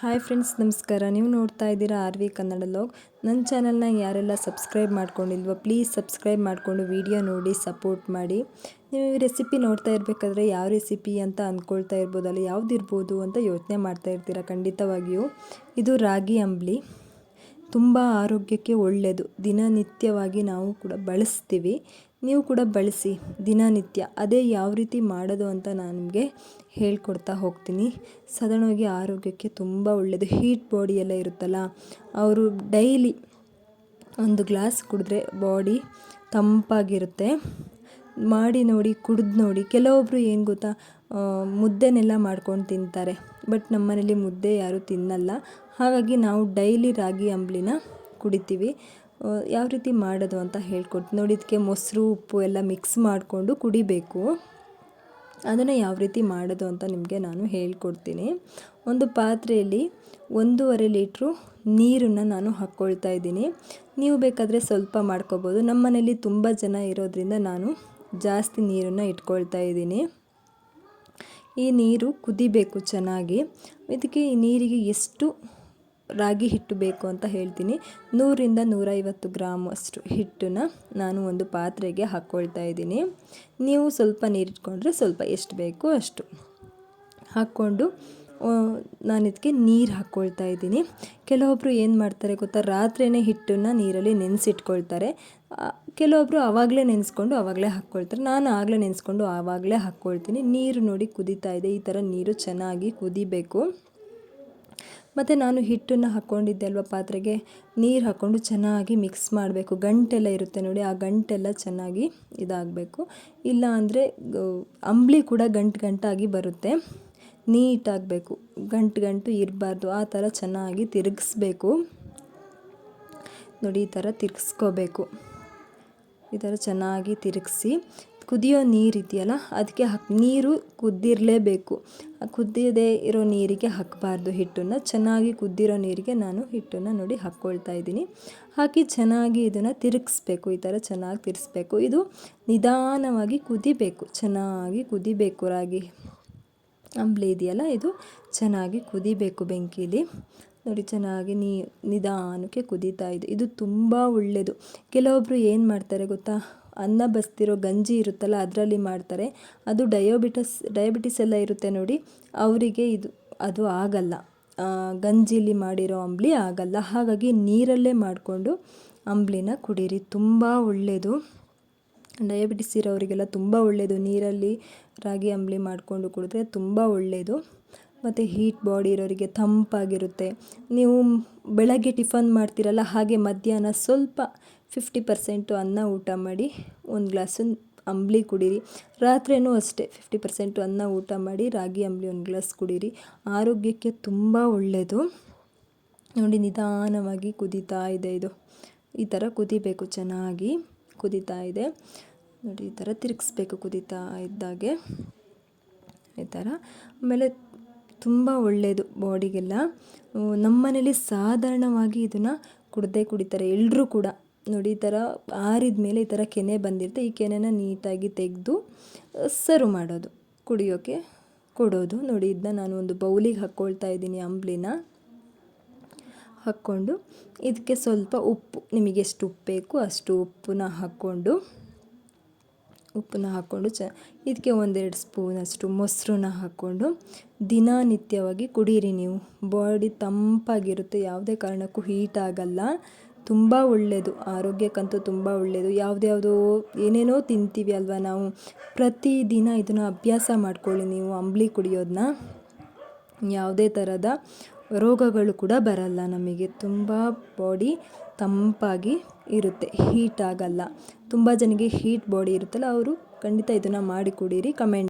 Hi friends, ನಮಸ್ಕಾರ. ನೀವು ನೋಡ್ತಾ ಇದ್ದೀರಾ ಆರ್ ವಿ ಕನ್ನಡ ಲಾಗ್ ನನ್ನ ಚಾನಲ್ನ ಯಾರೆಲ್ಲ ಸಬ್ಸ್ಕ್ರೈಬ್ ಮಾಡ್ಕೊಂಡಿಲ್ವೋ, ಪ್ಲೀಸ್ ಸಬ್ಸ್ಕ್ರೈಬ್ ಮಾಡಿಕೊಂಡು ವಿಡಿಯೋ ನೋಡಿ, ಸಪೋರ್ಟ್ ಮಾಡಿ. ನೀವು ಈ ರೆಸಿಪಿ ನೋಡ್ತಾ ಇರಬೇಕಾದ್ರೆ ಯಾವ ರೆಸಿಪಿ ಅಂತ ಅಂದ್ಕೊಳ್ತಾ ಇರ್ಬೋದಲ್ಲ ಯಾವುದಿರ್ಬೋದು ಅಂತ ಯೋಚನೆ ಮಾಡ್ತಾ ಇರ್ತೀರ ಖಂಡಿತವಾಗಿಯೂ. ಇದು ರಾಗಿ ಅಂಬ್ಲಿ. ತುಂಬ ಆರೋಗ್ಯಕ್ಕೆ ಒಳ್ಳೆಯದು ದಿನನಿತ್ಯವಾಗಿ ನಾವು ಕೂಡ ಬಳಸ್ತೀವಿ. ನೀವು ಕೂಡ ಬಳಸಿ ದಿನನಿತ್ಯ ಅದೇ ಯಾವ ರೀತಿ ಮಾಡೋದು ಅಂತ ನಾನು ನಿಮಗೆ ಹೇಳ್ಕೊಡ್ತಾ ಹೋಗ್ತೀನಿ. ಸಾಧಾರಣವಾಗಿ ಆರೋಗ್ಯಕ್ಕೆ ತುಂಬ ಒಳ್ಳೆಯದು ಹೀಟ್ ಬಾಡಿ ಎಲ್ಲ ಇರುತ್ತಲ್ಲ, ಅವರು ಡೈಲಿ ಒಂದು ಗ್ಲಾಸ್ ಕುಡಿದ್ರೆ ಬಾಡಿ ತಂಪಾಗಿರುತ್ತೆ. ಮಾಡಿ ನೋಡಿ, ಕುಡಿದು ನೋಡಿ ಕೆಲವೊಬ್ಬರು ಏನು ಗೊತ್ತಾ ಮುದ್ದೆನೆಲ್ಲ ಮಾಡ್ಕೊಂಡು ತಿಂತಾರೆ. ಬಟ್ ನಮ್ಮನೇಲಿ ಮುದ್ದೆ ಯಾರೂ ತಿನ್ನಲ್ಲ. ಹಾಗಾಗಿ ನಾವು ಡೈಲಿ ರಾಗಿ ಅಂಬ್ಲಿನ ಕುಡಿತೀವಿ. ಯಾವ ರೀತಿ ಮಾಡೋದು ಅಂತ ಹೇಳ್ಕೊಡ್ತೀನಿ ನೋಡಿ, ಇದಕ್ಕೆ ಮೊಸರು, ಉಪ್ಪು ಎಲ್ಲ ಮಿಕ್ಸ್ ಮಾಡಿಕೊಂಡು ಕುಡಿಬೇಕು. ಅದನ್ನು ಯಾವ ರೀತಿ ಮಾಡೋದು ಅಂತ ನಿಮಗೆ ನಾನು ಹೇಳ್ಕೊಡ್ತೀನಿ. ಒಂದು ಪಾತ್ರೆಯಲ್ಲಿ ಒಂದೂವರೆ ಲೀಟ್ರು ನೀರನ್ನು ನಾನು ಹಾಕ್ಕೊಳ್ತಾ ಇದ್ದೀನಿ. ನೀವು ಬೇಕಾದರೆ ಸ್ವಲ್ಪ ಮಾಡ್ಕೋಬೋದು. ನಮ್ಮ ಮನೇಲಿ ತುಂಬ ಜನ ಇರೋದ್ರಿಂದ ನಾನು ಜಾಸ್ತಿ ನೀರನ್ನು ಇಟ್ಕೊಳ್ತಾ ಇದ್ದೀನಿ. ಈ ನೀರು ಕುದಿಬೇಕು ಚೆನ್ನಾಗಿ. ಇದಕ್ಕೆ ಈ ನೀರಿಗೆ ಎಷ್ಟು ರಾಗಿ ಹಿಟ್ಟು ಬೇಕು ಅಂತ ಹೇಳ್ತೀನಿ. ನೂರಿಂದ ನೂರೈವತ್ತು ಗ್ರಾಮ್ ಅಷ್ಟು ಹಿಟ್ಟನ್ನು ನಾನು ಒಂದು ಪಾತ್ರೆಗೆ ಹಾಕ್ಕೊಳ್ತಾ ಇದ್ದೀನಿ. ನೀವು ಸ್ವಲ್ಪ ನೀರಿಟ್ಕೊಂಡ್ರೆ ಸ್ವಲ್ಪ ಎಷ್ಟು ಬೇಕು ಅಷ್ಟು. ಹಾಕ್ಕೊಂಡು ನಾನು ಇದಕ್ಕೆ ನೀರು ಹಾಕ್ಕೊಳ್ತಾ ಇದ್ದೀನಿ. ಕೆಲವೊಬ್ಬರು ಏನು ಮಾಡ್ತಾರೆ ಗೊತ್ತಾ? ರಾತ್ರಿಯೇ ಹಿಟ್ಟನ್ನು ನೀರಲ್ಲಿ ನೆನೆಸಿಟ್ಕೊಳ್ತಾರೆ. ಕೆಲವೊಬ್ಬರು ಆವಾಗಲೇ ನೆನೆಸ್ಕೊಂಡು ಆವಾಗಲೇ ಹಾಕ್ಕೊಳ್ತಾರೆ ನಾನು ಆಗಲೇ ನೆನೆಸ್ಕೊಂಡು ಆವಾಗಲೇ ಹಾಕ್ಕೊಳ್ತೀನಿ ನೀರು ನೋಡಿ ಕುದೀತಾ ಇದೆ. ಈ ಥರ ನೀರು ಚೆನ್ನಾಗಿ ಕುದಿಬೇಕು. ಮತ್ತು ನಾನು ಹಿಟ್ಟನ್ನು ಹಾಕ್ಕೊಂಡಿದ್ದೆ ಅಲ್ವ ಪಾತ್ರೆಗೆ. ನೀರು ಹಾಕ್ಕೊಂಡು ಚೆನ್ನಾಗಿ ಮಿಕ್ಸ್ ಮಾಡಬೇಕು. ಗಂಟೆಲ್ಲ ಇರುತ್ತೆ ನೋಡಿ, ಆ ಗಂಟೆಲ್ಲ ಚೆನ್ನಾಗಿ ಇದಾಗಬೇಕು. ಇಲ್ಲ ಅಂದರೆ ಅಂಬ್ಲಿ ಕೂಡ ಗಂಟು ಗಂಟಾಗಿ ಬರುತ್ತೆ. ನೀಟಾಗಬೇಕು. ಗಂಟು ಗಂಟು ಇರಬಾರ್ದು. ಆ ಥರ ಚೆನ್ನಾಗಿ ತಿರುಗಿಸ್ಬೇಕು. ನೋಡಿ, ಈ ಥರ ತಿರುಗಿಸ್ಕೋಬೇಕು. ಈ ಥರ ಚೆನ್ನಾಗಿ ತಿರುಗಿಸಿ ಕುದಿಯೋ ನೀರು ಇದೆಯಲ್ಲ ಅದಕ್ಕೆ ಹಾಕಿ, ನೀರು ಕುದ್ದಿರಲೇಬೇಕು. ಕುದ್ದಿದೆ ಇರೋ ನೀರಿಗೆ ಹಾಕಬಾರ್ದು ಹಿಟ್ಟನ್ನು. ಚೆನ್ನಾಗಿ ಕುದ್ದಿರೋ ನೀರಿಗೆ ನಾನು ಹಿಟ್ಟನ್ನು ನೋಡಿ ಹಾಕ್ಕೊಳ್ತಾ ಇದ್ದೀನಿ. ಹಾಕಿ ಚೆನ್ನಾಗಿ ಇದನ್ನು ತಿರುಗಿಸ್ಬೇಕು, ಈ ಥರ ಚೆನ್ನಾಗಿ ತಿರುಗಿಸ್ಬೇಕು. ಇದು ನಿಧಾನವಾಗಿ ಕುದಿಬೇಕು, ಚೆನ್ನಾಗಿ ಕುದಿಬೇಕು ರಾಗಿ. ಅಂಬ್ಲಿ ಇದೆಯಲ್ಲ, ಇದು ಚೆನ್ನಾಗಿ ಕುದಿಬೇಕು ಬೆಂಕಿಲಿ. ನೋಡಿ, ಚೆನ್ನಾಗಿ ನೀ, ನಿಧಾನಕ್ಕೆ ಕುದೀತಾ ಇದೆ. ಇದು ತುಂಬ ಒಳ್ಳೆಯದು ಕೆಲವೊಬ್ಬರು ಏನು ಮಾಡ್ತಾರೆ ಗೊತ್ತಾ? ಅನ್ನ ಬಸ್ತಿರೋ ಗಂಜಿ ಇರುತ್ತಲ್ಲ, ಅದರಲ್ಲಿ ಮಾಡ್ತಾರೆ. ಅದು ಡಯೋಬಿಟಸ್, ಡಯಾಬಿಟಿಸ್ ಎಲ್ಲ ಇರುತ್ತೆ ನೋಡಿ. ಅವರಿಗೆ ಇದು, ಅದು ಆಗಲ್ಲ. ಗಂಜಿಲಿ ಮಾಡಿರೋ ಅಂಬ್ಲಿ ಆಗಲ್ಲ. ಹಾಗಾಗಿ ನೀರಲ್ಲೇ ಮಾಡಿಕೊಂಡು ಅಂಬ್ಲಿನ ಕುಡೀರಿ. ತುಂಬ ಒಳ್ಳೆಯದು ಡಯಾಬಿಟಿಸ್ ಇರೋರಿಗೆಲ್ಲ ತುಂಬ ಒಳ್ಳೆಯದು ನೀರಲ್ಲಿ ರಾಗಿ ಅಂಬ್ಲಿ ಮಾಡಿಕೊಂಡು ಕುಡಿದ್ರೆ ತುಂಬ ಒಳ್ಳೆಯದು ಮತ್ತು ಹೀಟ್ ಬಾಡಿ ಇರೋರಿಗೆ ತಂಪಾಗಿರುತ್ತೆ. ನೀವು ಬೆಳಗ್ಗೆ ಟಿಫನ್ ಮಾಡ್ತೀರಲ್ಲ ಹಾಗೆ ಮಧ್ಯಾಹ್ನ ಸ್ವಲ್ಪ ಫಿಫ್ಟಿ ಪರ್ಸೆಂಟು ಅನ್ನ ಊಟ ಮಾಡಿ ಒಂದು ಗ್ಲಾಸು ಅಂಬಲಿ ಕುಡೀರಿ. ರಾತ್ರಿಯೂ ಅಷ್ಟೇ ಫಿಫ್ಟಿ ಪರ್ಸೆಂಟು ಅನ್ನ ಊಟ ಮಾಡಿ ರಾಗಿ ಅಂಬ್ಲಿ ಒಂದು ಗ್ಲಾಸ್ ಕುಡೀರಿ. ಆರೋಗ್ಯಕ್ಕೆ ತುಂಬ ಒಳ್ಳೆಯದು ನೋಡಿ ನಿಧಾನವಾಗಿ ಕುದೀತಾ ಇದೆ ಇದು. ಈ ಥರ ಕುದಿಬೇಕು, ಚೆನ್ನಾಗಿ ಕುದೀತಾ ಇದೆ. ನೋಡಿ ಈ ಥರ ತಿರುಗಿಸ್ಬೇಕು ಕುದೀತಾ ಇದ್ದಾಗೆ. ಈ ಥರ ಆಮೇಲೆ ತುಂಬ ಒಳ್ಳೆಯದು ಬಾಡಿಗೆಲ್ಲ. ನಮ್ಮ ಮನೇಲಿ ಸಾಧಾರಣವಾಗಿ ಇದನ್ನು ಕುಡ್ದೇ ಕುಡಿತಾರೆ. ಎಲ್ಲರೂ ಕೂಡ. ನೋಡಿ, ಈ ಥರ ಆರಿದ ಮೇಲೆ ಈ ಥರ ಕೆನೆ ಬಂದಿರುತ್ತೆ. ಈ ಕೆನೆನ ನೀಟಾಗಿ ತೆಗೆದು ಸರ್ವ್ ಮಾಡೋದು. ಕುಡಿಯೋಕ್ಕೆ ಕೊಡೋದು. ನೋಡಿ ಇದನ್ನ ನಾನು ಒಂದು ಬೌಲಿಗೆ ಹಾಕ್ಕೊಳ್ತಾ ಇದ್ದೀನಿ ಅಂಬ್ಲಿನ. ಹಾಕ್ಕೊಂಡು, ಇದಕ್ಕೆ ಸ್ವಲ್ಪ ಉಪ್ಪು. ನಿಮಗೆ ಎಷ್ಟು ಉಪ್ಪು ಬೇಕು ಅಷ್ಟು ಉಪ್ಪನ್ನ ಹಾಕ್ಕೊಂಡು ಉಪ್ಪನ್ನ ಹಾಕ್ಕೊಂಡು ಚ ಇದಕ್ಕೆ ಒಂದೆರಡು ಸ್ಪೂನಷ್ಟು ಮೊಸರನ್ನ ಹಾಕ್ಕೊಂಡು ದಿನನಿತ್ಯವಾಗಿ ಕುಡೀರಿ ನೀವು. ಬಾಡಿ ತಂಪಾಗಿರುತ್ತೆ, ಯಾವುದೇ ಕಾರಣಕ್ಕೂ ಹೀಟ್ ಆಗಲ್ಲ. ತುಂಬ ಒಳ್ಳೆಯದು ಆರೋಗ್ಯಕ್ಕಂತೂ ತುಂಬ ಒಳ್ಳೆಯದು ಯಾವುದ್ಯಾವುದೋ ಏನೇನೋ ತಿಂತೀವಿ ಅಲ್ವಾ ನಾವು. ಪ್ರತಿದಿನ ಇದನ್ನು ಅಭ್ಯಾಸ ಮಾಡ್ಕೊಳ್ಳಿ ನೀವು, ಅಂಬ್ಲಿ ಕುಡಿಯೋದನ್ನ ಯಾವುದೇ ಥರದ ರೋಗಗಳು ಕೂಡ ಬರಲ್ಲ ನಮಗೆ. ತುಂಬ ಬಾಡಿ ತಂಪಾಗಿ ಇರುತ್ತೆ. ಹೀಟ್ ಆಗಲ್ಲ. ತುಂಬ ಜನಕ್ಕೆ ಹೀಟ್ ಬಾಡಿ ಇರುತ್ತಲ್ಲ, ಅವರು ಖಂಡಿತ ಇದನ್ನು ಮಾಡಿ ಕುಡೀರಿ ಕಮೆಂಟ್